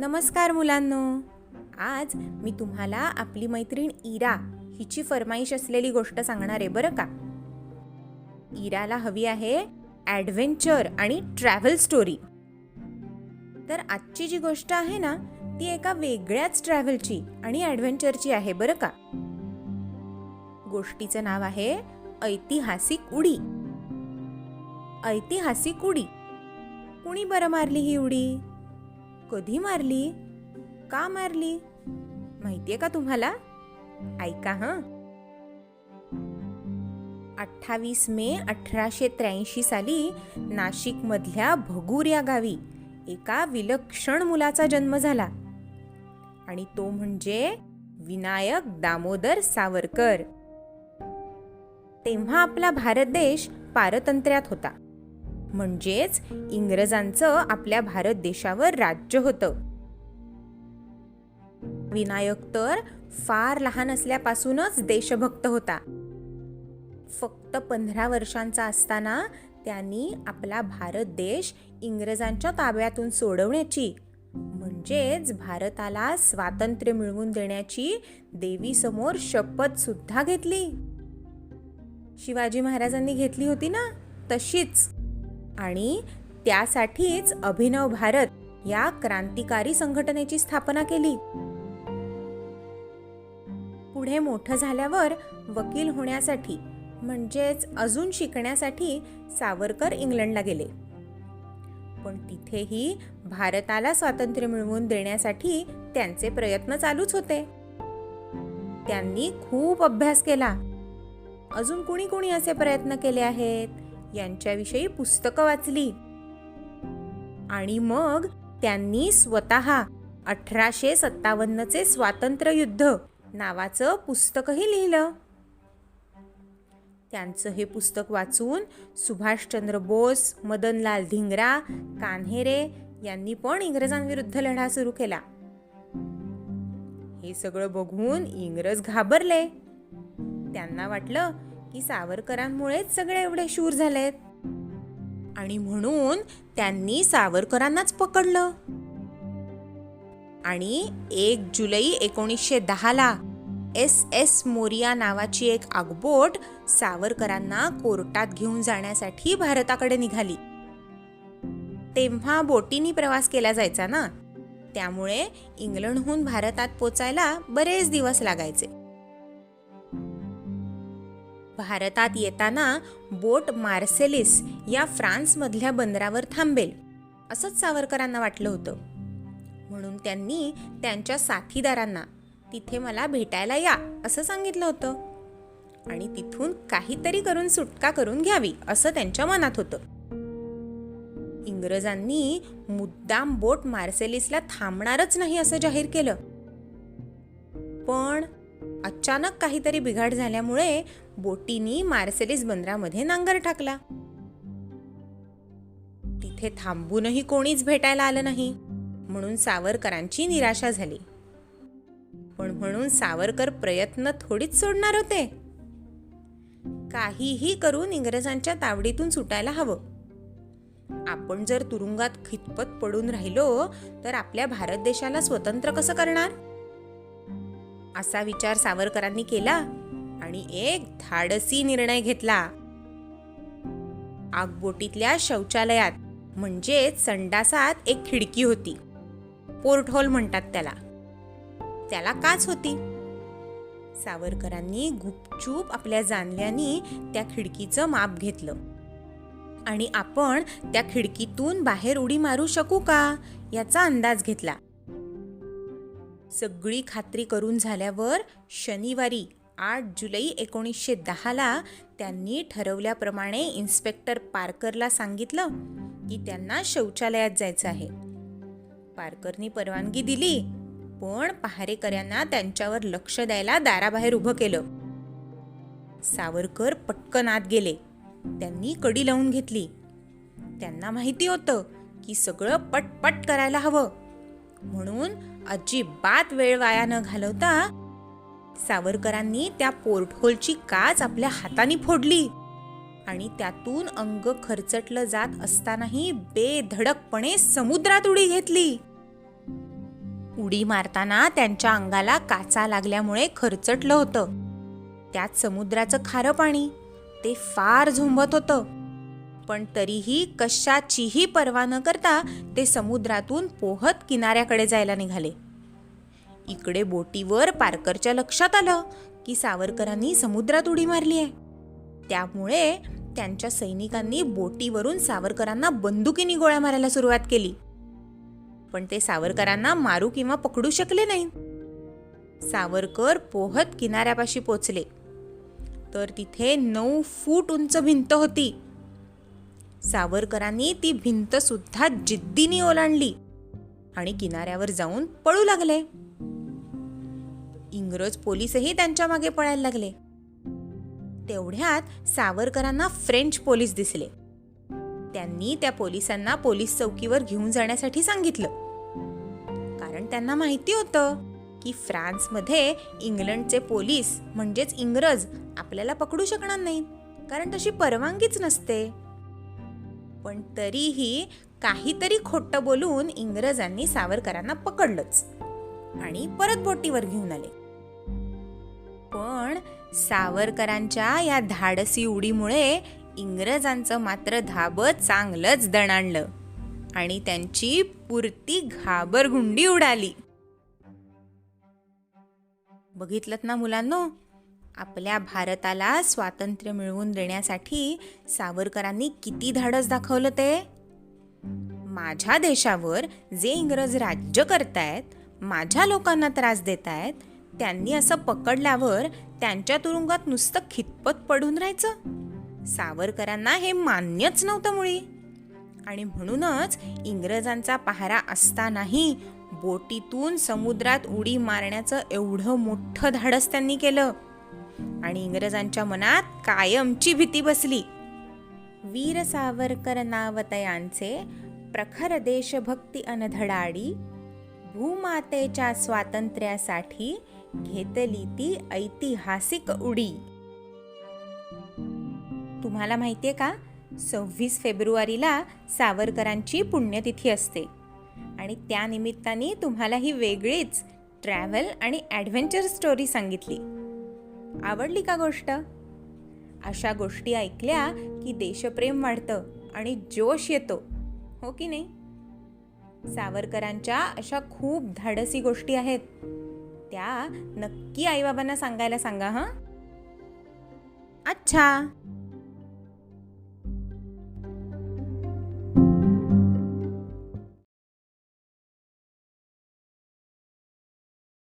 नमस्कार मुलांनो. आज मी तुम्हाला आपली मैत्रीण इरा हिची फरमाईश असलेली गोष्ट सांगणार आहे बरं का? इराला हवी आहे ॲडव्हेंचर आणि ट्रॅव्हल स्टोरी. तर आजची जी गोष्ट आहे ना ती एका वेगळ्याच ट्रॅव्हलची आणि ॲडव्हेंचरची आहे बरं का? गोष्टीचं नाव आहे ऐतिहासिक उडी. ऐतिहासिक उडी. कुणी बरं मारली ही उडी? कधी मारली? का मारली? माहितीये का तुम्हाला? ऐका हं. अठ्ठावीस मे अठराशे त्र्याऐंशी साली नाशिकमधल्या भगूर या गावी एका विलक्षण मुलाचा जन्म झाला. आणि तो म्हणजे विनायक दामोदर सावरकर. तेव्हा आपला भारत देश पारतंत्र्यात होता. म्हणजेच इंग्रजांचं आपल्या भारत देशावर राज्य होतं. विनायक तर फार लहान असल्यापासूनच देशभक्त होता. फक्त पंधरा वर्षांचा असताना त्यांनी आपला भारत देश इंग्रजांच्या ताब्यातून सोडवण्याची म्हणजेच भारताला स्वातंत्र्य मिळवून देण्याची देवीसमोर शपथ सुद्धा घेतली. शिवाजी महाराजांनी घेतली होती ना? तशीच. आणि त्यासाठीच अभिनव भारत या क्रांतिकारी संघटनेची स्थापना केली. पुढे मोठं झाल्यावर वकील होण्यासाठी म्हणजेच अजून शिकण्यासाठी सावरकर इंग्लंडला गेले. पण तिथेही भारताला स्वातंत्र्य मिळवून देण्यासाठी त्यांचे प्रयत्न चालूच होते. त्यांनी खूप अभ्यास केला. अजून कुणी कुणी असे प्रयत्न केले आहेत? यांच्याविषयी पुस्तकं वाचली. आणि मग त्यांनी स्वतः अठराशे सत्तावन्नचे स्वातंत्र्ययुद्ध नावाचं पुस्तकही लिहिलं. त्यांचं हे पुस्तक वाचून सुभाषचंद्र बोस मदनलाल धिंगरा कान्हेरे यांनी पण इंग्रजांविरुद्ध लढा सुरू केला. हे सगळं बघून इंग्रज घाबरले. त्यांना वाटलं की सावरकरांमुळेच सगळे एवढे शूर झालेत. आणि म्हणून त्यांनी सावरकरांनाच पकडलं. आणि एक जुलै एकोणीसशे दहाला एस एस मोरिया नावाची एक आगबोट सावरकरांना कोर्टात घेऊन जाण्यासाठी भारताकडे निघाली. तेव्हा बोटीनी प्रवास केला जायचा ना? त्यामुळे इंग्लंडहून भारतात पोचायला बरेच दिवस लागायचे. भारतात येताना बोट मार्सेलिस या फ्रान्समधल्या बंदरावर थांबेल असंच सावरकरांना वाटलं होतं. म्हणून त्यांनी त्यांच्या साथीदारांना तिथे मला भेटायला या असं सांगितलं होतं. आणि तिथून काहीतरी करून सुटका करून घ्यावी असं त्यांच्या मनात होतं. इंग्रजांनी मुद्दाम बोट मार्सेलिसला थांबणारच नाही असं जाहीर केलं. पण अचानक काहीतरी बिघाड झाल्यामुळे बोटीनी मार्सेलिस बंदरामध्ये नांगर टाकला. तिथे थांबूनही कोणीच भेटायला आलं नाही. म्हणून सावरकरांची निराशा झाली. पण म्हणून सावरकर प्रयत्न थोडीच सोडणार होते. काहीही करून इंग्रजांच्या तावडीतून सुटायला हवं. आपण जर तुरुंगात खितपत पडून राहिलो तर आपल्या भारत देशाला स्वतंत्र कसं करणार? असा विचार सावरकरांनी केला. आणि एक धाडसी निर्णय घेतला. आगबोटीतल्या शौचालयात म्हणजे संडासात एक खिडकी होती. पोर्ट होल म्हणतात त्याला. त्याला काच होती. सावरकरांनी गुपचूप आपल्या जानल्यानी त्या खिडकीचं माप घेतलं. आणि आपण त्या खिडकीतून बाहेर उडी मारू शकू का? याचा अंदाज घेतला. सगळी खात्री करून झाल्यावर शनिवारी आठ जुलै एकोणीसशे दहाला त्यांनी ठरवल्याप्रमाणे इन्स्पेक्टर पारकरला सांगितलं की त्यांना शौचालयात जायचं आहे. पारकरनी परवानगी दिली पण पहारेकऱ्यांना त्यांच्यावर लक्ष द्यायला दाराबाहेर उभं केलं. सावरकर पटकन आत गेले. त्यांनी कडी लावून घेतली. त्यांना माहिती होतं की सगळं पटपट करायला हवं. म्हणून अजिबात वेळ वाया न घालवता सावरकरांनी त्या पोर्टहोलची काच आपल्या हाताने फोडली आणि त्यातून अंग खरचटलं जात असतानाही बेधडकपणे समुद्रात उडी घेतली. उडी मारताना त्यांच्या अंगाला काचा लागल्यामुळे खरचटलं होतं. त्यात समुद्राचं खारं पाणी ते फार झोंबत होतं. पण तरीही कशाचीही पर्वा न करता ते समुद्रातून पोहत किनाऱ्याकडे जायला निघाले. इकडे बोटीवर पारकरच्या लक्षात आलं की सावरकरांनी समुद्रात उडी मारली आहे. त्यामुळे त्यांच्या सैनिकांनी बोटीवरून सावरकरांना बंदुकीने गोळ्या मारायला सुरुवात केली. पण ते सावरकरांना मारू किंवा पकडू शकले नाही. सावरकर पोहत किनाऱ्यापाशी पोचले. तर तिथे नऊ फूट उंच भिंत होती. सावरकरांनी ती भिंत सुद्धा जिद्दीने ओलांडली आणि किनाऱ्यावर जाऊन पळू लागले. इंग्रज पोलीसही त्यांच्या मागे पळायला लागले. तेवढ्यात सावरकरांना फ्रेंच पोलीस दिसले. त्यांनी त्या पोलिसांना पोलीस चौकीवर घेऊन जाण्यासाठी सांगितलं. कारण त्यांना माहिती होतं की फ्रान्समध्ये इंग्लंडचे पोलीस म्हणजेच इंग्रज आपल्याला पकडू शकणार नाहीत कारण तशी परवानगीच नसते. पण तरीही काहीतरी खोटं बोलून इंग्रजांनी सावरकरांना पकडलंच आणि परत बोटीवर घेऊन आले. पण सावरकरांच्या या धाडसी उडीमुळे इंग्रजांचं मात्र धाबं चांगलंच दणाणलं आणि त्यांची पुरती घाबरगुंडी उडाली. बघितलं ना मुलांनो? आपल्या भारताला स्वातंत्र्य मिळवून देण्यासाठी सावरकरांनी किती धाडस दाखवलं ते? माझ्या देशावर जे इंग्रज राज्य करतायत माझ्या लोकांना त्रास देत आहेत त्यांनी असं पकडल्यावर त्यांच्या तुरुंगात नुसतं खितपत पडून राहायचं. सावरकरांना हे मान्यच नव्हतं मुळी. आणि म्हणूनच इंग्रजांचा पहारा असतानाही बोटीतून समुद्रात उडी मारण्याचं एवढं मोठं धाडस त्यांनी केलं. आणि इंग्रजांच्या मनात कायमची भीती बसली. वीर सावरकर नावतयांचे प्रखर देशभक्ती अनधडाडी भूमातेच्या स्वातंत्र्यासाठी घेतली ती ऐतिहासिक उडी. तुम्हाला माहितीये का? सव्वीस फेब्रुवारीला सावरकरांची पुण्यतिथी असते. आणि त्यानिमित्ताने तुम्हाला ही वेगळीच ट्रॅव्हल आणि ॲडव्हेंचर स्टोरी सांगितली. आवडली का गोष्ट? अशा गोष्टी ऐकल्या की देशप्रेम वाढतं आणि जोश येतो. हो की नाही? सावरकरांच्या अशा खूप धाडसी गोष्टी आहेत. त्या नक्की आईबाबांना सांगायला सांगा हां? अच्छा.